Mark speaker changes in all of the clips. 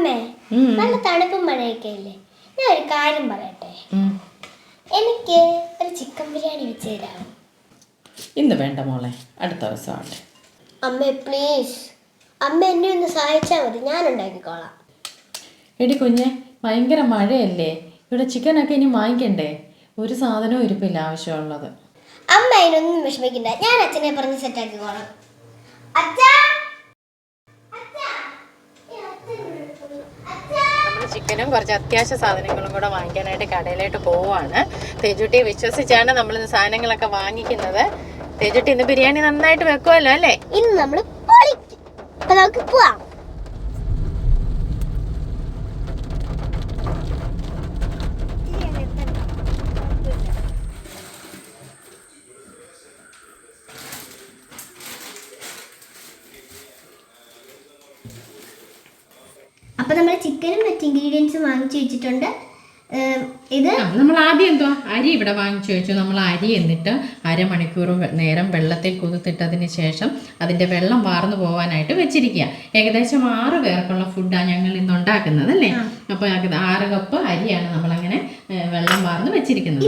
Speaker 1: അമ്മേ. നല്ല തണുപ്പും മഴയൊക്കെ അല്ലേ ഞാൻ ഒരു കാര്യം പറയട്ടെ. എനിക്ക് ഒരു ചിക്കൻ ബിരിയാണി വെച്ച് തരാമോ
Speaker 2: ഇന്ന് വേണ്ട മോളെ. അടുത്ത ദിവസം
Speaker 1: അമ്മേ പ്ലീസ് അമ്മ എന്നെ ഒന്ന് സഹായിച്ചാൽ മതി. ഞാൻ ഉണ്ടാക്കിക്കോളാം.
Speaker 2: എടി കുഞ്ഞെ ഭയങ്കര മഴയല്ലേ? ഇവിടെ ചിക്കനൊക്കെ ഇനി വാങ്ങിക്കണ്ടേ? ഒരു സാധനവും ഇരിപ്പില്ല ആവശ്യമുള്ളത്.
Speaker 1: അമ്മ അതിനൊന്നും വിഷമിക്കണ്ട. ഞാൻ അച്ഛനെ പറഞ്ഞ് സെറ്റാക്കിക്കോളാം അച്ഛാ ഈ അച്ഛൻ ഇവിടെ ഇരിക്കുന്നു. അച്ഛാ
Speaker 2: നമ്മൾ കുറച്ച് അത്യാവശ്യ സാധനങ്ങളും കൂടെ വാങ്ങിക്കാനായിട്ട് കടയിലോട്ട് പോവാണ് തേജുട്ടിയെ വിശ്വസിച്ചാണ് നമ്മൾ ഇന്ന് സാധനങ്ങളൊക്കെ വാങ്ങിക്കുന്നത്. തേജുട്ടി ഇന്ന് ബിരിയാണി നന്നായിട്ട് വെക്കുമല്ലോ അല്ലേ?
Speaker 1: ഇന്ന് നമ്മൾ നമുക്ക് പോവാം അപ്പൊ നമ്മൾ ചിക്കനും മറ്റ് ഇൻഗ്രീഡിയൻസും വാങ്ങിച്ചു വെച്ചിട്ടുണ്ട്. ഇത്
Speaker 2: നമ്മൾ ആദ്യം എന്തോ അരി ഇവിടെ വാങ്ങിച്ചു വെച്ചു. നമ്മൾ അരി എന്നിട്ട് അരമണിക്കൂർ നേരം വെള്ളത്തിൽ കുതിർത്തിട്ടതിന് ശേഷം അതിന്റെ വെള്ളം വാർന്നു പോകാനായിട്ട് വെച്ചിരിക്കുക. ഏകദേശം ആറ് പേർക്കുള്ള ഫുഡാണ് ഞങ്ങൾ ഇന്ന് ഉണ്ടാക്കുന്നത് അല്ലേ? അപ്പോൾ ആറ് കപ്പ് അരിയാണ് നമ്മളങ്ങനെ വെള്ളം വാർന്ന് വെച്ചിരിക്കുന്നത്.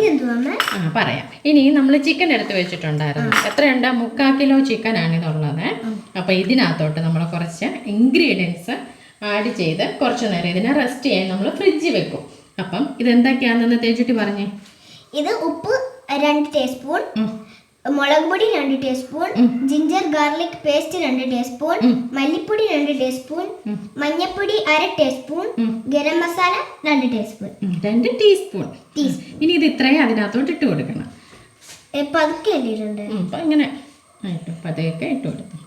Speaker 2: ആ പറയാം. ഇനി നമ്മൾ ചിക്കൻ എടുത്ത് വെച്ചിട്ടുണ്ടായിരുന്നു. എത്രയുണ്ട്? മുക്കാൽ കിലോ ചിക്കനാണ് ഇതുള്ളത്. അപ്പോൾ ഇതിനകത്തോട്ട് നമ്മൾ കുറച്ച് ഇൻഗ്രീഡിയൻസ് ആഡ് ചെയ്ത് കുറച്ച് നേരം ഇതിനെ റെസ്റ്റ് ചെയ്യാൻ നമ്മൾ ഫ്രിഡ്ജിൽ വെക്കും. അപ്പം ഇതെന്തൊക്കെയാണെന്ന് തേച്ചുട്ടി പറഞ്ഞേ?
Speaker 1: ഇത് ഉപ്പ് രണ്ട് ടീസ്പൂൺ മുളക് പൊടി രണ്ട് ടീസ്പൂൺ ജിഞ്ചർ ഗാർലിക് പേസ്റ്റ് രണ്ട് ടീസ്പൂൺ മല്ലിപ്പൊടി രണ്ട് ടീസ്പൂൺ മഞ്ഞപ്പൊടി അര ടീസ്പൂൺ ഗരം മസാല രണ്ട് ടീസ്പൂൺ
Speaker 2: രണ്ട് ടീസ്പൂൺ ഇനി ഇത് ഇത്രയും അതിനകത്തോട്ട് ഇട്ട് കൊടുക്കണം.
Speaker 1: പതുക്കെ
Speaker 2: ഇട്ടിട്ടുണ്ട് ഇങ്ങനെ ആയിട്ട് പതയൊക്കെ ഇട്ട് കൊടുത്തു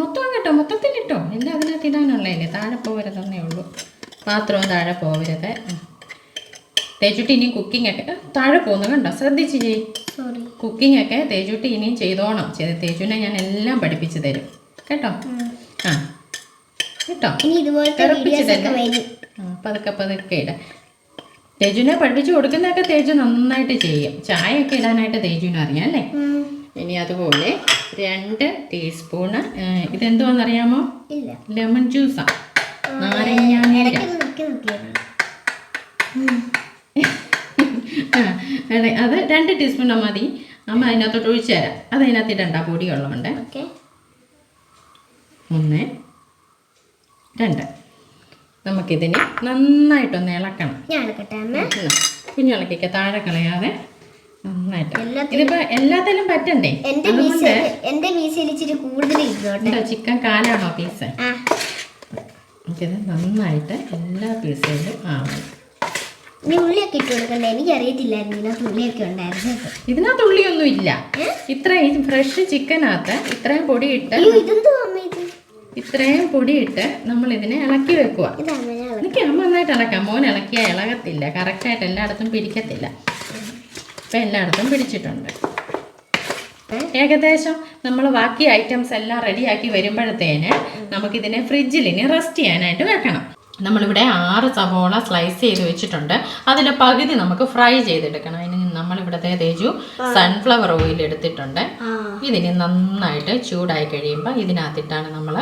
Speaker 2: മൊത്തം കേട്ടോ മൊത്തത്തിൽ ഇട്ടോ. എല്ലാം അതിനകത്ത് ഇടാനുള്ളതല്ലേ? താഴെ പോകരുതെന്നേ ഉള്ളൂ. പാത്രവും താഴെ പോകരുത്. തേച്ചുട്ടി ഇനിയും കുക്കിംഗ് ഒക്കെ താഴെ പോകുന്നു കണ്ടോ? ശ്രദ്ധിച്ച് ചെയ് കുക്കിംഗ് ഒക്കെ തേച്ചുട്ടി ഇനിയും ചെയ്തോണം. ചെയ്ത് തേച്ചുവിനെ ഞാൻ എല്ലാം പഠിപ്പിച്ചു തരും. കേട്ടോ? ആ. കേട്ടോ? പതുക്കെ പതുക്കെ ഇട. തേജുവിനെ പഠിപ്പിച്ചു കൊടുക്കുന്നതൊക്കെ തേജു നന്നായിട്ട് ചെയ്യും. ചായ ഒക്കെ ഇടാനായിട്ട് തേജുവിനെ അറിയാം അല്ലേ? ഇനി അതുപോലെ രണ്ട് ടീസ്പൂണ് ഇതെന്തുവാണെന്നറിയാമോ ലെമൺ ജ്യൂസാണ് നാരങ്ങ നീര.
Speaker 1: ഇടയ്ക്ക് നിൽക്കി നിൽക്കിയാണ്
Speaker 2: ആ, അതെ, രണ്ട് ടീസ്പൂണ മതി. അമ്മ അതിനകത്തോട്ട് ഒഴിച്ചു തരാം. അത് അതിനകത്ത് രണ്ടാ പൊടി
Speaker 1: ഉള്ളതുകൊണ്ട്.
Speaker 2: ഒന്ന് രണ്ട്. നമുക്കിതിനെ നന്നായിട്ടൊന്ന് ഇളക്കണം. കുഞ്ഞിളക്കിക്ക് താഴെ കളയാതെ. ഇതിപ്പോ എല്ലാത്തിലും പറ്റണ്ടേ?
Speaker 1: എന്റെ എന്റെ വീസയിൽ ഇച്ചിരി കൂടുതൽ ഇരുന്നോട്ടെ
Speaker 2: ചിക്കൻ കാലാണോ പീസ്
Speaker 1: ആ.
Speaker 2: നമുക്കിത് നന്നായിട്ട് എല്ലാ പീസുകളും ആവണം
Speaker 1: നീ ഉള്ളിയൊക്കെ ഇട്ട് കൊടുക്കണ്ടേ? എനിക്ക് അറിയത്തില്ലായിരുന്നു ഇതിനകത്ത് ഉള്ളിയൊക്കെ ഉണ്ടായിരുന്നു
Speaker 2: ഇതിനകത്ത് ഉള്ളിയൊന്നും ഇല്ല. ഇത്രയും ഫ്രഷ് ചിക്കനകത്ത് ഇത്രയും പൊടി
Speaker 1: ഇട്ട് ഇതെന്തോ പൊടി ഇത്?
Speaker 2: ഇത്രയും പൊടിയിട്ട് നമ്മൾ ഇതിനെ ഇളക്കി. വെക്കുക എനിക്ക് അമ്മ നന്നായിട്ട് ഇളക്കാം. മോൻ ഇളക്കിയാൽ ഇളകത്തില്ല. കറക്റ്റായിട്ട് എല്ലായിടത്തും പിടിക്കത്തില്ല ഇപ്പം എല്ലായിടത്തും പിടിച്ചിട്ടുണ്ട്. ഏകദേശം നമ്മൾ ബാക്കി ഐറ്റംസ് എല്ലാം റെഡിയാക്കി വരുമ്പോഴത്തേന് നമുക്കിതിനെ ഫ്രിഡ്ജിൽ ഇനി റെസ്റ്റ് ചെയ്യാനായിട്ട് വെക്കണം. നമ്മളിവിടെ ആറ് സവോള സ്ലൈസ് ചെയ്ത് വെച്ചിട്ടുണ്ട്. അതിന്റെ പകുതി നമുക്ക് ഫ്രൈ ചെയ്തെടുക്കണം. അതിന് നമ്മളിവിടുത്തെ തേജു സൺഫ്ലവർ ഓയിൽ എടുത്തിട്ടുണ്ട്. ഇതിന് നന്നായിട്ട് ചൂടായി കഴിയുമ്പോൾ ഇതിനകത്തിട്ടാണ് നമ്മൾ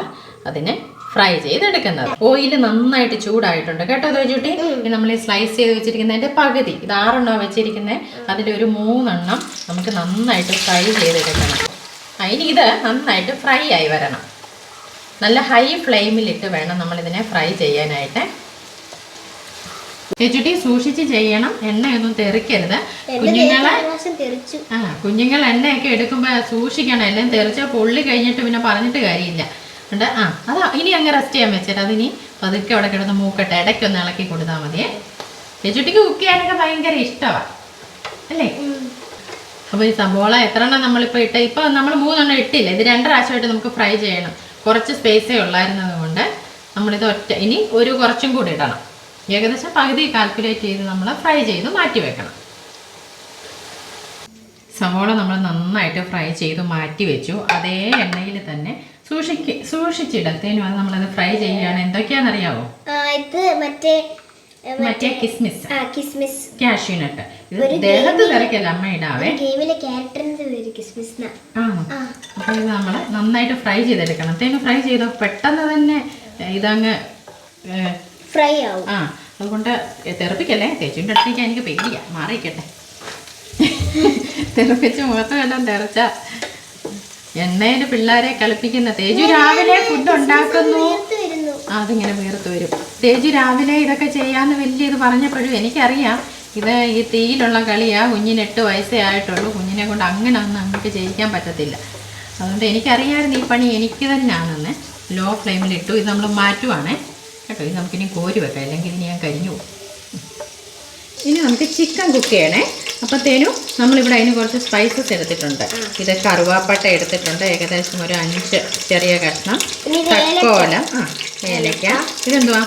Speaker 2: അതിനെ ഫ്രൈ ചെയ്തെടുക്കുന്നത്. ഓയിൽ നന്നായിട്ട് ചൂടായിട്ടുണ്ട് കേട്ടോ അത് വെച്ചിട്ട് നമ്മൾ ഈ സ്ലൈസ് ചെയ്ത് വെച്ചിരിക്കുന്നതിന്റെ പകുതി. ഇത് ആറെണ്ണം വെച്ചിരിക്കുന്നത് അതിൽ ഒരു മൂന്നെണ്ണം നമുക്ക് നന്നായിട്ട് ഫ്രൈ ചെയ്തെടുക്കണം. അതിന് ഇത് നന്നായിട്ട് ഫ്രൈ ആയി വരണം. നല്ല ഹൈ ഫ്ലെയിമിലിട്ട് വേണം നമ്മൾ ഇതിനെ ഫ്രൈ ചെയ്യാനായിട്ട്. ചേച്ചുട്ടി സൂക്ഷിച്ച് ചെയ്യണം. എണ്ണയൊന്നും തെറിക്കരുത്. കുഞ്ഞുങ്ങളെ ആ കുഞ്ഞുങ്ങൾ എണ്ണയൊക്കെ എടുക്കുമ്പോൾ സൂക്ഷിക്കണം. എല്ലാം തെറിച്ചാൽ പൊള്ളി കഴിഞ്ഞിട്ട് പിന്നെ പറഞ്ഞിട്ട് കാര്യമില്ല. ഉണ്ട്. ആ അതാ ഇനി അങ്ങ് റെസ്റ്റ് ചെയ്യാൻ വെച്ചിട്ട് അതിനി പതുക്കെ അവിടെ കിടന്ന് മൂക്കട്ടെ. ഇടയ്ക്കൊന്ന് ഇളക്കി കൊടുത്താൽ മതിയേ ചേച്ചുട്ടിക്ക് കുക്ക് ചെയ്യാനൊക്കെ ഭയങ്കര ഇഷ്ടമാണ് അല്ലേ? അപ്പോൾ ഈ സബോള എത്ര എണ്ണം നമ്മളിപ്പോൾ ഇട്ട് ഇപ്പോൾ നമ്മൾ മൂന്നെണ്ണം ഇട്ടില്ല. ഇത് രണ്ട് പ്രാവശ്യമായിട്ട് നമുക്ക് ഫ്രൈ ചെയ്യണം. കുറച്ച് സ്പേസേ ഉള്ളായിരുന്നത് കൊണ്ട് നമ്മളിത് ഒറ്റ ഇനി ഒരു കുറച്ചും കൂടി ഇടണം. ഏകദേശം പകുതി കാൽക്കുലേറ്റ് ചെയ്ത് നമ്മൾ ഫ്രൈ ചെയ്ത് മാറ്റി വെക്കണം. സവോള നമ്മൾ നന്നായിട്ട് ഫ്രൈ ചെയ്ത് മാറ്റി വെച്ചു. അതേ എണ്ണയിൽ തന്നെ സൂക്ഷിക്ക് സൂക്ഷിച്ചിടത്തേനും അത് നമ്മളത് ഫ്രൈ ചെയ്യുകയാണ്. എന്തൊക്കെയാണെന്നറിയാവോ?
Speaker 1: ആ ഇത് മറ്റേ
Speaker 2: മറ്റേ കിസ്മിസ്.
Speaker 1: കിസ്മിസ്.
Speaker 2: കാഷ്യൂ നട്ട് ഇത് ദേഹത്ത് തിരക്കല്ല അമ്മ ഇടാവേ?
Speaker 1: ഗെയിമിലെ ക്യാരക്ടറിന്റെ പേര് കിസ്മിസ്.
Speaker 2: ആണോ അപ്പോൾ ഇത് നമ്മൾ നന്നായിട്ട് ഫ്രൈ ചെയ്തെടുക്കണം. തേങ്ങ ഫ്രൈ ചെയ്തോ? പെട്ടെന്ന് തന്നെ ഇതങ്ങ്
Speaker 1: ഫ്രൈ ആവും.
Speaker 2: ആ. അതുകൊണ്ട് തെറപ്പിക്കല്ലേ? തേച്ചിന്റെ അടുത്തേക്ക് എനിക്ക് പേടിയാ. മാറിയിക്കട്ടെ. തെറിപ്പിച്ച് മുഖത്തുമെല്ലാം തെറിച്ച എണ്ണയിൽ പിള്ളേരെ കളിപ്പിക്കുന്ന തേജു രാവിലെ ഫുഡ് ഉണ്ടാക്കുന്നു. അതിങ്ങനെ വീർത്ത് വരും. തേജു രാവിലെ ഇതൊക്കെ ചെയ്യാന്ന് വലിയ ഇത് പറഞ്ഞപ്പോഴും എനിക്കറിയാം. ഇത് ഈ തീയിലുള്ള കളിയാ കുഞ്ഞിന് എട്ട് വയസ്സേ ആയിട്ടുള്ളൂ. കുഞ്ഞിനെ കൊണ്ട് അങ്ങനെ ഒന്നും നമുക്ക് ചെയ്യിക്കാൻ പറ്റത്തില്ല. അതുകൊണ്ട് എനിക്കറിയാമായിരുന്നു ഈ പണി എനിക്ക് തന്നെയാണെന്ന് ലോ ഫ്ലെയിമിലിട്ടു ഇത് നമ്മൾ മാറ്റുവാണേ. കേട്ടോ ഇത് നമുക്കിനി കോരി വെക്കാം. അല്ലെങ്കിൽ ഞാൻ കരിഞ്ഞു പോകും. ഇനി നമുക്ക് ചിക്കൻ കുക്ക് ചെയ്യണേ. അപ്പോഴത്തേനും നമ്മളിവിടെ അതിന് കുറച്ച് സ്പൈസസ് എടുത്തിട്ടുണ്ട്. ഇത് കറുവാപ്പട്ട എടുത്തിട്ടുണ്ട്. ഏകദേശം ഒരു അഞ്ച് ചെറിയ കഷ്ണം തക്കോല. ആ ഏലക്ക. ഇതെന്തുവാ?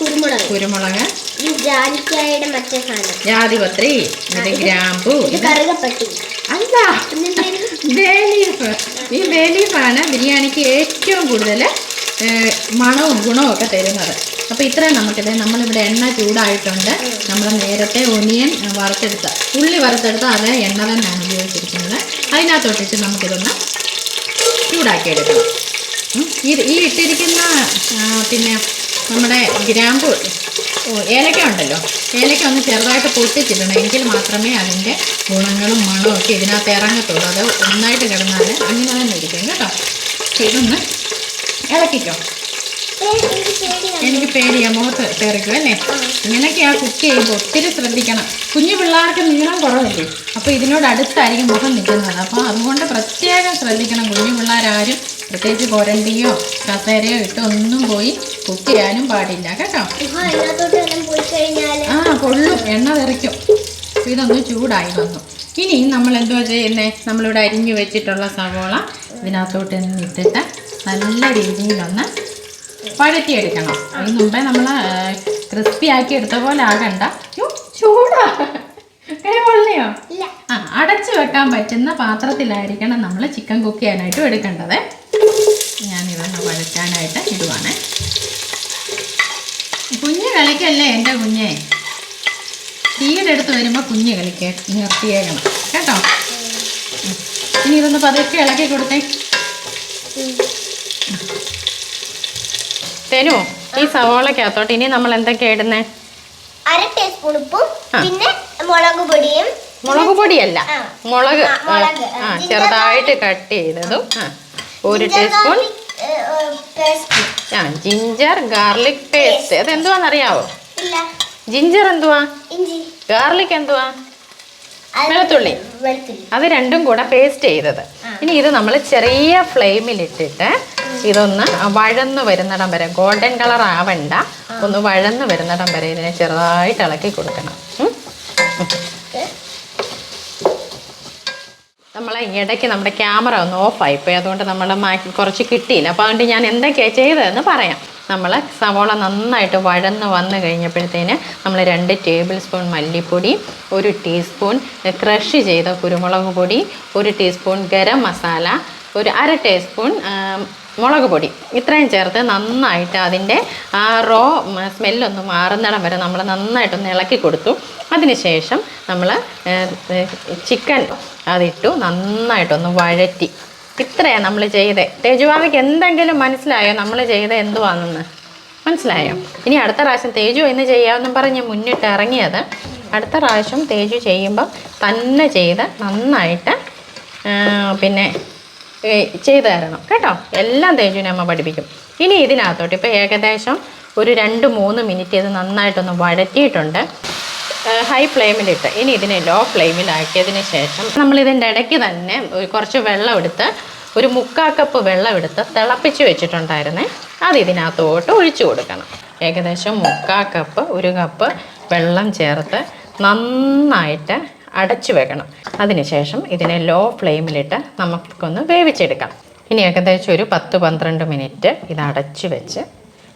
Speaker 1: കുരുമുളക്.
Speaker 2: കുരുമുളക്.
Speaker 1: ഇത് ജാതിക്കായുടെ മറ്റേ സാധനം.
Speaker 2: ജാതിപത്രി. ഇത് ഗ്രാമ്പു. അല്ല. ബേലീഫ്. ഈ ബേലീഫാണ് ബിരിയാണിക്ക് ഏറ്റവും കൂടുതൽ മണവും ഗുണവും ഒക്കെ തരുന്നത്. അപ്പോൾ ഇത്രയും നമുക്കിത് നമ്മളിവിടെ എണ്ണ ചൂടായിട്ടുണ്ട്. നമ്മൾ നേരത്തെ ഒനിയൻ വറുത്തെടുത്ത ഉള്ളി വറുത്തെടുത്ത അതേ എണ്ണ തന്നെയാണ് ഉപയോഗിച്ചിരിക്കുന്നത്. അതിനകത്തൊട്ടിച്ച് നമുക്കിതൊന്ന് ചൂടാക്കി എടുക്കണം ഈ ഈ ഇട്ടിരിക്കുന്ന പിന്നെ നമ്മുടെ ഗ്രാമ്പു ഓ, ഏലക്ക ഉണ്ടല്ലോ. ഏലക്ക ഒന്ന് ചെറുതായിട്ട് പൊട്ടിച്ചിടണം എങ്കിൽ മാത്രമേ അതിന്റെ ഗുണങ്ങളും മണവും ഒക്കെ ഇതിനകത്ത് ഇറങ്ങത്തുള്ളൂ. അത് ഒന്നായിട്ട് കിടന്നാൽ അങ്ങനെ തന്നെ ഇരിക്കും കേട്ടോ. ഇതൊന്ന് ഇളക്കിക്കോ.
Speaker 1: എനിക്ക്
Speaker 2: പേടിയാ മുഖത്ത് കയറിക്കും അല്ലേ? ഇങ്ങനെയൊക്കെ ആ കുക്ക് ചെയ്യുമ്പോൾ ഒത്തിരി ശ്രദ്ധിക്കണം. കുഞ്ഞു പിള്ളേർക്ക് നീളം കുറവല്ലേ? അപ്പോൾ ഇതിനോട് അടുത്തായിരിക്കും മുഖം നിൽക്കുന്നത്. അപ്പോൾ അതുകൊണ്ട് പ്രത്യേകം ശ്രദ്ധിക്കണം. കുഞ്ഞു പിള്ളേരാരും പ്രത്യേകിച്ച് കൊരണ്ടിയോ കസേരയോ ഇട്ട് ഒന്നും പോയി കുക്ക് ചെയ്യാനും പാടില്ല. കേട്ടോ? ആ കൊള്ളും. എണ്ണ അപ്പോൾ ഇതൊന്ന് ചൂടായി വന്നു. ഇനി നമ്മൾ എന്തോ ചെയ്യുന്നത് നമ്മളിവിടെ അരിഞ്ഞു വെച്ചിട്ടുള്ള സവോള ഇതിനകത്തോട്ട് ഇട്ടിട്ട് നല്ല രീതിയിലൊന്ന് വഴറ്റിയെടുക്കണം അതിന് മുമ്പേ നമ്മൾ ക്രിസ്പി ആക്കി എടുത്ത പോലെ ആകണ്ട. ചൂടാ. പൊള്ളിയോ? ആ അടച്ചു വെക്കാൻ പറ്റുന്ന പാത്രത്തിലായിരിക്കണം നമ്മൾ ചിക്കൻ കുക്ക് ചെയ്യാനായിട്ടും എടുക്കേണ്ടത്. ഞാനിതൊന്ന് വഴറ്റാനായിട്ട് ഇടുവാണേ. കുഞ്ഞ് കളിക്കല്ലേ എന്റെ കുഞ്ഞേ? തീയുടെ അടുത്ത് വരുമ്പോൾ കുഞ്ഞ് കളിക്ക നിർത്തിയേക്കണം. കേട്ടോ? ഇനി ഇതൊന്ന് പതുക്കെ ഇളക്കി കൊടുത്തേ. തെനു ഈ സവോളക്കകത്തോട്ട്. ഇനി നമ്മൾ എന്തൊക്കെയാ ഇടുന്നേ?
Speaker 1: അര ടീസ്പൂൺ ഉപ്പും പിന്നെ മുളക് പൊടിയും
Speaker 2: മുളക് പൊടിയല്ല. മുളക്.
Speaker 1: ആ,
Speaker 2: ചെറുതായിട്ട് കട്ട് ചെയ്തതും ആ ഒരു ടീസ്പൂൺ ആ ജിഞ്ചർ ഗാർലിക് പേസ്റ്റ്. അതെന്തുവാന്നറിയാവോ
Speaker 1: ഇല്ല.
Speaker 2: ജിഞ്ചർ എന്തുവാ? ഗാർലിക് എന്തുവാ?
Speaker 1: അത്
Speaker 2: വെളുത്തുള്ളി. അത് രണ്ടും കൂടെ പേസ്റ്റ് ചെയ്തത്. ഇനി ഇത് നമ്മൾ ചെറിയ ഫ്ലെയിമിലിട്ടിട്ട് ഇതൊന്ന് വഴന്നു വരുന്നിടം വരെ ഗോൾഡൻ കളർ ആവണ്ട. ഒന്ന് വഴന്നു വരുന്നിടം വരെ ഇതിനെ ചെറുതായിട്ട് ഇളക്കി കൊടുക്കണം. നമ്മൾ ഇടയ്ക്ക് നമ്മുടെ ക്യാമറ ഒന്ന് ഓഫായി പോയി അതുകൊണ്ട് നമ്മൾ കുറച്ച് കിട്ടിയില്ല. അപ്പോൾ അതുകൊണ്ട് ഞാൻ എന്തൊക്കെയാണ് ചെയ്തതെന്ന് പറയാം. നമ്മൾ സവോള നന്നായിട്ട് വഴന്ന് വന്ന് കഴിഞ്ഞപ്പോഴത്തേന് നമ്മൾ രണ്ട് ടേബിൾ സ്പൂൺ മല്ലിപ്പൊടി ഒരു ടീസ്പൂൺ ക്രഷ് ചെയ്ത കുരുമുളക് പൊടി ഒരു ടീസ്പൂൺ ഗരം മസാല ഒരു അര ടീസ്പൂൺ മുളക് പൊടി. ഇത്രയും ചേർത്ത് നന്നായിട്ട് അതിന്റെ ആ റോ സ്മെല്ലൊന്ന് മാറുന്നിടം വരെ നമ്മൾ നന്നായിട്ടൊന്ന് ഇളക്കി കൊടുത്തു. അതിനുശേഷം നമ്മൾ ചിക്കൻ അതിട്ടു. നന്നായിട്ടൊന്ന് വഴറ്റി. ഇത്രയാണ് നമ്മൾ ചെയ്തത് തേജുവാമിക്ക് എന്തെങ്കിലും മനസ്സിലായോ? നമ്മൾ ചെയ്ത എന്തുവാണെന്ന്? മനസ്സിലായോ? ഇനി അടുത്ത പ്രാവശ്യം തേജു എന്ന് ചെയ്യാമെന്നും പറഞ്ഞ് മുന്നിട്ട് ഇറങ്ങിയത്. അടുത്ത പ്രാവശ്യം തേജു ചെയ്യുമ്പം തന്നെ ചെയ്ത് നന്നായിട്ട് പിന്നെ ചെയ്തു തരണം. കേട്ടോ? എല്ലാം തേജുവിനെ അമ്മ പഠിപ്പിക്കും. ഇനി ഇതിനകത്തോട്ട് ഇപ്പോൾ ഏകദേശം ഒരു രണ്ട് മൂന്ന് മിനിറ്റ് ഇത് നന്നായിട്ടൊന്ന് വഴറ്റിയിട്ടുണ്ട്. ഹൈ ഫ്ലെയിമിലിട്ട് ഇനി ഇതിനെ ലോ ഫ്ലെയിമിലാക്കിയതിന് ശേഷം നമ്മൾ ഇതിന്റെ ഇടയ്ക്ക് തന്നെ കുറച്ച് വെള്ളം എടുത്ത് ഒരു മുക്കാൽ കപ്പ് വെള്ളം എടുത്ത് തിളപ്പിച്ച് വെച്ചിട്ടുണ്ടായിരുന്നേ. അത് ഇതിനകത്തോട്ട് ഒഴിച്ചു കൊടുക്കണം. ഏകദേശം മുക്കാൽ കപ്പ് ഒരു കപ്പ് വെള്ളം ചേർത്ത് നന്നായിട്ട് അടച്ചു വെക്കണം. അതിനുശേഷം ഇതിനെ ലോ ഫ്ലെയിമിലിട്ട് നമുക്കൊന്ന് വേവിച്ചെടുക്കാം. ഇനി ഏകദേശം ഒരു പത്ത് പന്ത്രണ്ട് മിനിറ്റ് ഇത് അടച്ചു വെച്ച്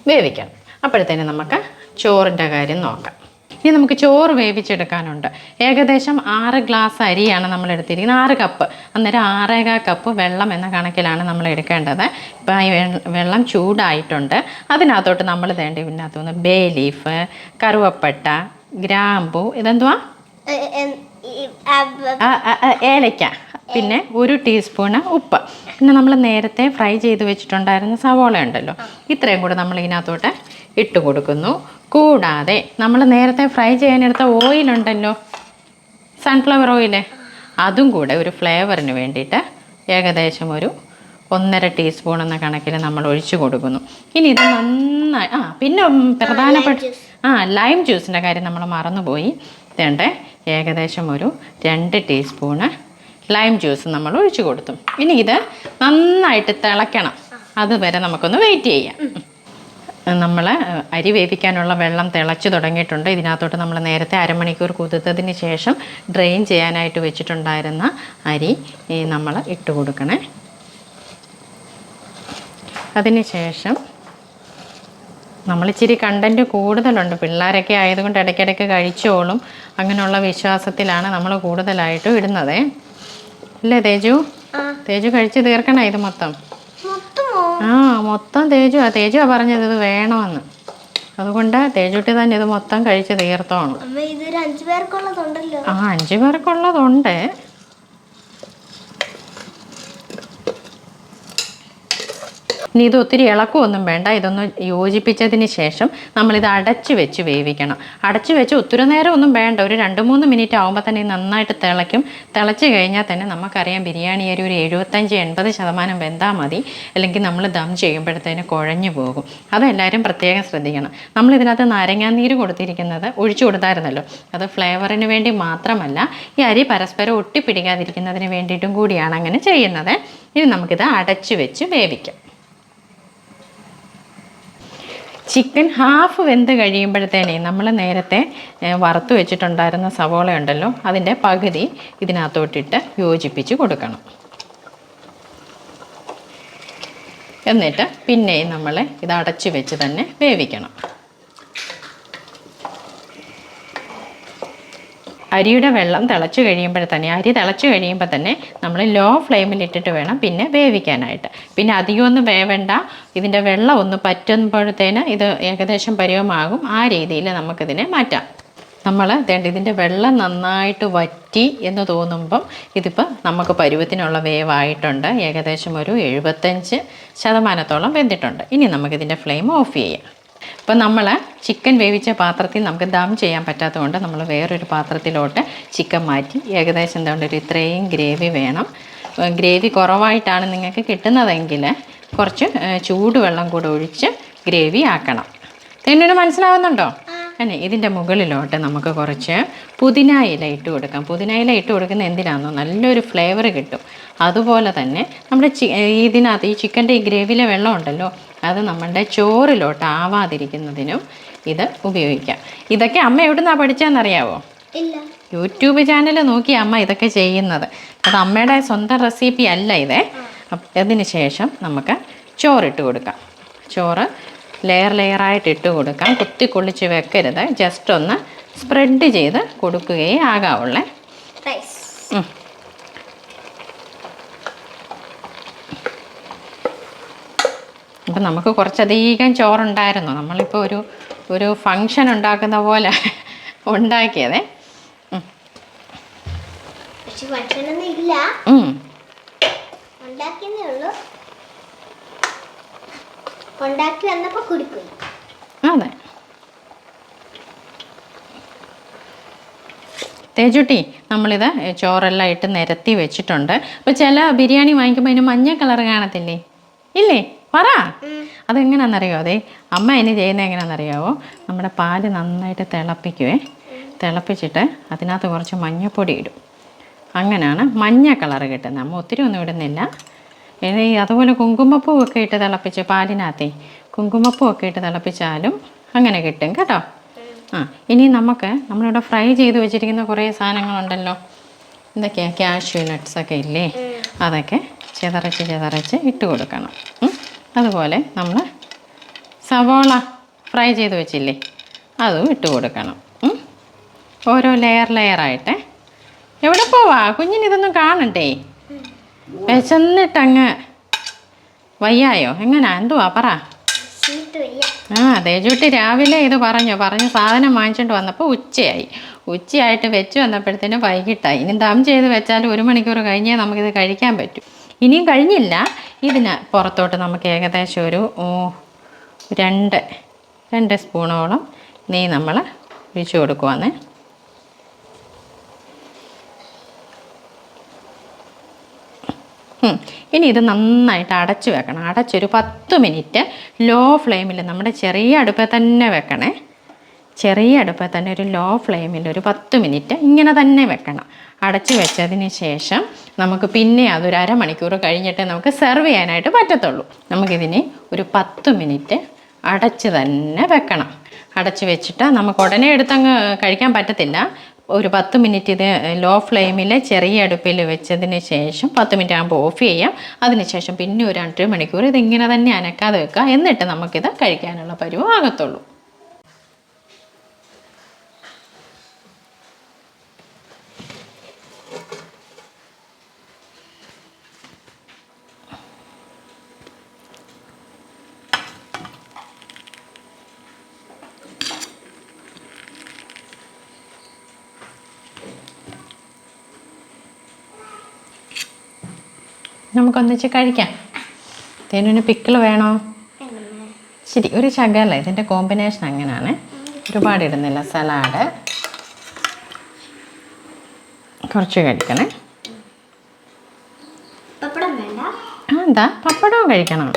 Speaker 2: വേവിക്കണം. അപ്പോഴത്തേനും നമുക്ക് ചോറിന്റെ കാര്യം നോക്കാം. ഇനി നമുക്ക് ചോറ് വേവിച്ചെടുക്കാനുണ്ട്. ഏകദേശം ആറ് ഗ്ലാസ് അരിയാണ് നമ്മൾ എടുത്തിരിക്കുന്നത്. ആറ് കപ്പ്. അന്നേരം ആറേകാ കപ്പ് വെള്ളം എന്ന കണക്കിലാണ് നമ്മൾ എടുക്കേണ്ടത്. ഇപ്പം ഈ വെള്ളം ചൂടായിട്ടുണ്ട്. അതിനകത്തോട്ട് നമ്മൾ തേണ്ടി വേണ്ട ഇതിനകത്തുനിന്ന് ബേ ലീഫ് കറുവപ്പട്ട ഗ്രാമ്പു ഇതെന്തുവാ? ഏലയ്ക്ക. പിന്നെ ഒരു ടീസ്പൂണ് ഉപ്പ്. പിന്നെ നമ്മൾ നേരത്തെ ഫ്രൈ ചെയ്ത് വെച്ചിട്ടുണ്ടായിരുന്ന സവോള ഉണ്ടല്ലോ. ഇത്രയും കൂടെ നമ്മൾ ഇതിനകത്തോട്ട് ഇട്ട് കൊടുക്കുന്നു. കൂടാതെ നമ്മൾ നേരത്തെ ഫ്രൈ ചെയ്യാനെടുത്ത ഓയിലുണ്ടല്ലോ സൺഫ്ലവർ ഓയിൽ അതും കൂടെ ഒരു ഫ്ലേവറിന് വേണ്ടിയിട്ട് ഏകദേശം ഒരു ഒന്നര ടീസ്പൂൺ എന്ന കണക്കിൽ നമ്മൾ ഒഴിച്ചു കൊടുക്കുന്നു. ഇനി ഇത് നന്നായി ആ പിന്നെ പ്രധാനപ്പെട്ട ആ ലൈം ജ്യൂസിന്റെ കാര്യം നമ്മൾ മറന്നുപോയി. ഇതേണ്ട ഏകദേശം ഒരു രണ്ട് ടീസ്പൂണ് ലൈം ജ്യൂസ് നമ്മൾ ഒഴിച്ചു കൊടുത്തു. ഇനി ഇത് നന്നായിട്ട് തിളയ്ക്കണം അതുവരെ നമുക്കൊന്ന് വെയിറ്റ് ചെയ്യാം. നമ്മൾ അരി വേവിക്കാനുള്ള വെള്ളം തിളച്ച് തുടങ്ങിയിട്ടുണ്ട്. ഇതിനകത്തോട്ട് നമ്മൾ നേരത്തെ അരമണിക്കൂർ കുതിർത്തതിന് ശേഷം ഡ്രെയിൻ ചെയ്യാനായിട്ട് വെച്ചിട്ടുണ്ടായിരുന്ന അരി നമ്മൾ ഇട്ട് കൊടുക്കണേ. അതിന് ശേഷം നമ്മൾ ഇച്ചിരി കണ്ടന്റ് കൂടുതലുണ്ട്. പിള്ളേരൊക്കെ ആയതുകൊണ്ട് ഇടയ്ക്കിടയ്ക്ക് കഴിച്ചോളും. അങ്ങനെയുള്ള വിശ്വാസത്തിലാണ് നമ്മൾ കൂടുതലായിട്ടും ഇടുന്നത്. അല്ലേ തേജു. തേജു കഴിച്ച് തീർക്കണം ഇത് മൊത്തം. ആ മൊത്തം തേജു ആ തേജുവാ പറഞ്ഞത്. ഇത് വേണമെന്ന്. അതുകൊണ്ട് തേജുട്ടി തന്നെ ഇത് മൊത്തം കഴിച്ച് തീർത്തോണം ആ അഞ്ച് പേർക്കുള്ളതുണ്ട് ഇനി ഇത് ഒത്തിരി ഇളക്കമൊന്നും വേണ്ട. ഇതൊന്ന് യോജിപ്പിച്ചതിന് ശേഷം നമ്മളിത് അടച്ച് വെച്ച് വേവിക്കണം. അടച്ച് വെച്ച് ഒത്തിരി നേരം ഒന്നും വേണ്ട. ഒരു രണ്ട് മൂന്ന് മിനിറ്റ് ആകുമ്പോൾ തന്നെ നന്നായിട്ട് തിളയ്ക്കും. തിളച്ച് കഴിഞ്ഞാൽ തന്നെ നമുക്കറിയാം ബിരിയാണി അരി ഒരു എഴുപത്തഞ്ച് എൺപത് ശതമാനം വെന്താൽ മതി. അല്ലെങ്കിൽ നമ്മൾ ദം ചെയ്യുമ്പോഴത്തേന് കുഴഞ്ഞു പോകും. അതെല്ലാവരും പ്രത്യേകം ശ്രദ്ധിക്കണം. നമ്മൾ ഇതിനകത്ത് നാരങ്ങാനീര് കൊടുത്തിരിക്കുന്നത് ഒഴിച്ചു കൊടുത്തായിരുന്നല്ലോ. അത് ഫ്ലേവറിന് വേണ്ടി മാത്രമല്ല ഈ അരി പരസ്പരം ഒട്ടിപ്പിടിക്കാതിരിക്കുന്നതിന് വേണ്ടിയിട്ടും കൂടിയാണ് അങ്ങനെ ചെയ്യുന്നത്. ഇനി നമുക്കിത് അടച്ചു വെച്ച് വേവിക്കാം. ചിക്കൻ ഹാഫ് വെന്ത് കഴിയുമ്പോഴത്തേനെ നമ്മൾ നേരത്തെ വറുത്ത് വെച്ചിട്ടുണ്ടായിരുന്ന സവോള ഉണ്ടല്ലോ അതിന്റെ പകുതി ഇതിനകത്തോട്ടിട്ട് യോജിപ്പിച്ച് കൊടുക്കണം. എന്നിട്ട് പിന്നെയും നമ്മൾ ഇത് അടച്ചു വെച്ച് തന്നെ വേവിക്കണം. അരിയുടെ വെള്ളം തിളച്ചു കഴിയുമ്പോൾ തന്നെ അരി തിളച്ചു കഴിയുമ്പോൾ തന്നെ നമ്മൾ ലോ ഫ്ലെയിമിൽ ഇട്ടിട്ട് വേണം പിന്നെ വേവിക്കാനായിട്ട്. പിന്നെ അധികം അധികമൊന്നും വേവേണ്ട. ഇതിന്റെ വെള്ളം ഒന്ന് പറ്റുമ്പോഴത്തേന് ഇത് ഏകദേശം പരുവമാകും. ആ രീതിയിൽ നമുക്കിതിനെ മാറ്റാം. നമ്മൾ വേണ്ട ഇതിന്റെ വെള്ളം നന്നായിട്ട് വറ്റി എന്ന് തോന്നുമ്പം ഇതിപ്പോൾ നമുക്ക് പരുവത്തിനുള്ള വേവായിട്ടുണ്ട്. ഏകദേശം ഒരു എഴുപത്തഞ്ച് ശതമാനത്തോളം വെന്തിട്ടുണ്ട്. ഇനി നമുക്കിതിന്റെ ഫ്ലെയിം ഓഫ് ചെയ്യാം. അപ്പോൾ നമ്മൾ ചിക്കൻ വേവിച്ച പാത്രത്തിൽ നമുക്ക് ദം ചെയ്യാൻ പറ്റാത്തതുകൊണ്ട് നമ്മൾ വേറൊരു പാത്രത്തിലോട്ട് ചിക്കൻ മാറ്റി. ഏകദേശം എന്തുകൊണ്ട് ഒരു ഇത്രയും ഗ്രേവി വേണം. ഗ്രേവി കുറവായിട്ടാണ് നിങ്ങൾക്ക് കിട്ടുന്നതെങ്കിൽ കുറച്ച് ചൂടുവെള്ളം കൂടെ ഒഴിച്ച് ഗ്രേവി ആക്കണം. തെന്നിന് മനസ്സിലാവുന്നുണ്ടോ? അല്ലേ? ഇതിന്റെ മുകളിലോട്ട് നമുക്ക് കുറച്ച് പുതിന ഇല ഇട്ട് കൊടുക്കാം. പുതിന ഇല ഇട്ട് കൊടുക്കുന്ന എന്തിനാണെന്നോ നല്ലൊരു ഫ്ലേവർ കിട്ടും. അതുപോലെ തന്നെ നമ്മുടെ ചി ഇതിനകത്ത് ഈ ചിക്കന്റെ ഈ ഗ്രേവിയിലെ വെള്ളം ഉണ്ടല്ലോ അത് നമ്മളുടെ ചോറിലോട്ട് ആവാതിരിക്കുന്നതിനും ഇത് ഉപയോഗിക്കാം. ഇതൊക്കെ അമ്മ എവിടുന്നാണ് പഠിച്ചതെന്നറിയാവോ?
Speaker 1: ഇല്ല.
Speaker 2: യൂട്യൂബ് ചാനൽ നോക്കി അമ്മ ഇതൊക്കെ ചെയ്യുന്നത്. അത് അമ്മയുടെ സ്വന്തം റെസിപ്പി അല്ല ഇതേ. അതിന് ശേഷം നമുക്ക് ചോറിട്ട് കൊടുക്കാം. ചോറ് ലെയർ ലെയറായിട്ട് ഇട്ട് കൊടുക്കാം. കുത്തി കൊള്ളിച്ച് വെക്കരുത്. ജസ്റ്റ് ഒന്ന് സ്പ്രെഡ് ചെയ്ത് കൊടുക്കുകയേ ആകാവുള്ളേ. അപ്പം നമുക്ക് കുറച്ചധികം ചോറുണ്ടായിരുന്നു. നമ്മളിപ്പോൾ ഒരു ഒരു ഫങ്ഷൻ ഉണ്ടാക്കുന്ന പോലെ ഉണ്ടാക്കിയതേ.
Speaker 1: പക്ഷെ ഭക്ഷണമൊന്നും ഇല്ല. ഉണ്ടാക്കിയതേ ഉള്ളൂ. ഉണ്ടാക്കി വന്നപ്പോ കുടിക്കും.
Speaker 2: അതെ തേജുട്ടി നമ്മളിത് ചോറെല്ലാം ഇട്ട് നിരത്തി വെച്ചിട്ടുണ്ട്. അപ്പോൾ ചില ബിരിയാണി വാങ്ങിക്കുമ്പോൾ അതിന് മഞ്ഞ കളർ കാണത്തില്ലേ? ഇല്ലേ? പറ. അതെങ്ങനെയാണെന്നറിയോ അതെ? അമ്മ അതിന് ചെയ്യുന്നത് എങ്ങനെയാണെന്നറിയാവോ നമ്മുടെ പാൽ നന്നായിട്ട് തിളപ്പിക്കുവേ. തിളപ്പിച്ചിട്ട് അതിനകത്ത് കുറച്ച് മഞ്ഞപ്പൊടി ഇടും. അങ്ങനെയാണ് മഞ്ഞ കളർ കിട്ടുന്നത്. അമ്മ ഒത്തിരി ഒന്നും ഇടുന്നില്ല. ഇനി അതുപോലെ കുങ്കുമപ്പൂവൊക്കെ ഇട്ട് തിളപ്പിച്ച് പാലിനകത്തെ കുങ്കുമപ്പൂവൊക്കെ ഇട്ട് തിളപ്പിച്ചാലും അങ്ങനെ കിട്ടും കേട്ടോ. ആ ഇനി നമുക്ക് നമ്മളിവിടെ ഫ്രൈ ചെയ്ത് വെച്ചിരിക്കുന്ന കുറേ സാധനങ്ങളുണ്ടല്ലോ. എന്തൊക്കെയാണ് കാഷ്യൂ നട്ട്സ് ഒക്കെ ഇല്ലേ? അതൊക്കെ ചിതറച്ച് ചിതറച്ച് ഇട്ട് കൊടുക്കണം. അതുപോലെ നമ്മൾ സവോള ഫ്രൈ ചെയ്ത് വെച്ചില്ലേ? അതും ഇട്ട് കൊടുക്കണം. ഓരോ ലെയർ ലെയറായിട്ട് എവിടെ പോവാ? കുഞ്ഞിന് ഇതൊന്നും കാണണ്ടേ? വിശന്നിട്ടങ്ങ് വയ്യായോ? എങ്ങനാ? എന്തുവാ? പറ. ആ തേജൂട്ടി രാവിലെ ഇത് പറഞ്ഞു. പറഞ്ഞു സാധനം വാങ്ങിച്ചോണ്ട് വന്നപ്പോൾ ഉച്ചയായി. ഉച്ചയായിട്ട് വെച്ച് വന്നപ്പോഴത്തേനും വൈകിട്ടായി. ഇനി ദം ചെയ്ത് വെച്ചാൽ ഒരു മണിക്കൂർ കഴിഞ്ഞേ നമുക്കിത് കഴിക്കാൻ പറ്റൂ. ഇനിയും കഴിഞ്ഞില്ല. ഇതിന് പുറത്തോട്ട് നമുക്ക് ഏകദേശം ഒരു രണ്ട് രണ്ട് സ്പൂണോളം നെയ് നമ്മൾ ഒഴിച്ചു കൊടുക്കുവാന്നേ. ഇനി ഇത് നന്നായിട്ട് അടച്ചു വെക്കണം. അടച്ചൊരു പത്ത് മിനിറ്റ് ലോ ഫ്ലെയിമിൽ നമ്മുടെ ചെറിയ അടുപ്പിൽ തന്നെ വെക്കണേ. ചെറിയ അടുപ്പിൽ തന്നെ ഒരു ലോ ഫ്ലെയിമിൽ ഒരു പത്ത് മിനിറ്റ് ഇങ്ങനെ തന്നെ വെക്കണം. അടച്ചു വെച്ചതിന് ശേഷം നമുക്ക് പിന്നെ അതൊരു അരമണിക്കൂർ കഴിഞ്ഞിട്ട് നമുക്ക് സെർവ് ചെയ്യാനായിട്ട് പറ്റത്തുള്ളൂ. നമുക്കിതിനെ ഒരു പത്ത് മിനിറ്റ് അടച്ച് തന്നെ വെക്കണം. അടച്ച് വെച്ചിട്ട് നമുക്ക് ഉടനെ എടുത്തങ്ങ് കഴിക്കാൻ പറ്റത്തില്ല. ഒരു പത്ത് മിനിറ്റ് ഇത് ലോ ഫ്ലെയിമിൽ ചെറിയ അടുപ്പിൽ വെച്ചതിന് ശേഷം പത്ത് മിനിറ്റ് ആകുമ്പോൾ ഓഫ് ചെയ്യാം. അതിനുശേഷം പിന്നെ ഒരു രണ്ട് മണിക്കൂർ ഇതിങ്ങനെ തന്നെ അനക്കാതെ വെക്കുക എന്നിട്ട് നമുക്കിത് കഴിക്കാനുള്ള പരുവം ആകത്തുള്ളൂ നമുക്കൊന്നിച്ച് കഴിക്കാം. തേനുവിന് പിക്കിൾ വേണോ? ശരി ഒരു ശകല. ഇതിന്റെ കോമ്പിനേഷൻ അങ്ങനെയാണ്. ഒരുപാട് ഇടുന്നില്ല. സലാഡ് കുറച്ച് കഴിക്കണേ. ആ എന്താ? പപ്പടവും കഴിക്കണം.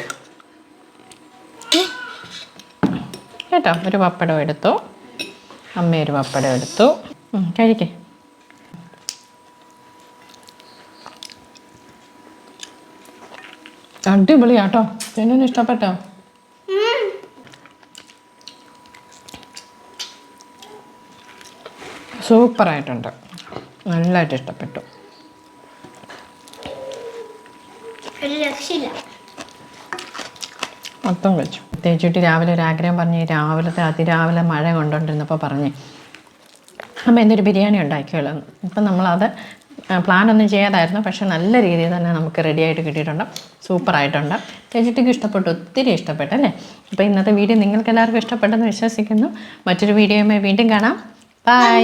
Speaker 2: കേട്ടോ? ഒരു പപ്പടം എടുത്തു. അമ്മ ഒരു പപ്പടം എടുത്തു. കഴിക്ക്. അടിപൊളിയാട്ടോ. ചെന്നിന് ഇഷ്ടപ്പെട്ടോ? സൂപ്പറായിട്ടുണ്ട്. നല്ലതായിട്ട് ഇഷ്ടപ്പെട്ടു. മൊത്തം വെച്ചു. തേച്ചിട്ട് രാവിലെ ഒരു ആഗ്രഹം പറഞ്ഞ് രാവിലത്തെ അതിരാവിലെ മഴ കൊണ്ടുകൊണ്ടിരുന്നപ്പോൾ പറഞ്ഞ്. അമ്മ എന്തൊരു ബിരിയാണി ഉണ്ടാക്കിയുള്ളൂ. ഇപ്പം നമ്മളത് പ്ലാൻ ഒന്നും ചെയ്യാതായിരുന്നു. പക്ഷെ നല്ല രീതിയിൽ തന്നെ നമുക്ക് റെഡി ആയിട്ട് കിട്ടിയിട്ടുണ്ട്. സൂപ്പറായിട്ടുണ്ട് ചേച്ചിക്ക് ഇഷ്ടപ്പെട്ടു. ഒത്തിരി ഇഷ്ടപ്പെട്ടു അല്ലേ? അപ്പോൾ ഇന്നത്തെ വീഡിയോ നിങ്ങൾക്ക് എല്ലാവർക്കും ഇഷ്ടപ്പെട്ടെന്ന് വിശ്വസിക്കുന്നു. മറ്റൊരു വീഡിയോയുമായി വീണ്ടും കാണാം. ബൈ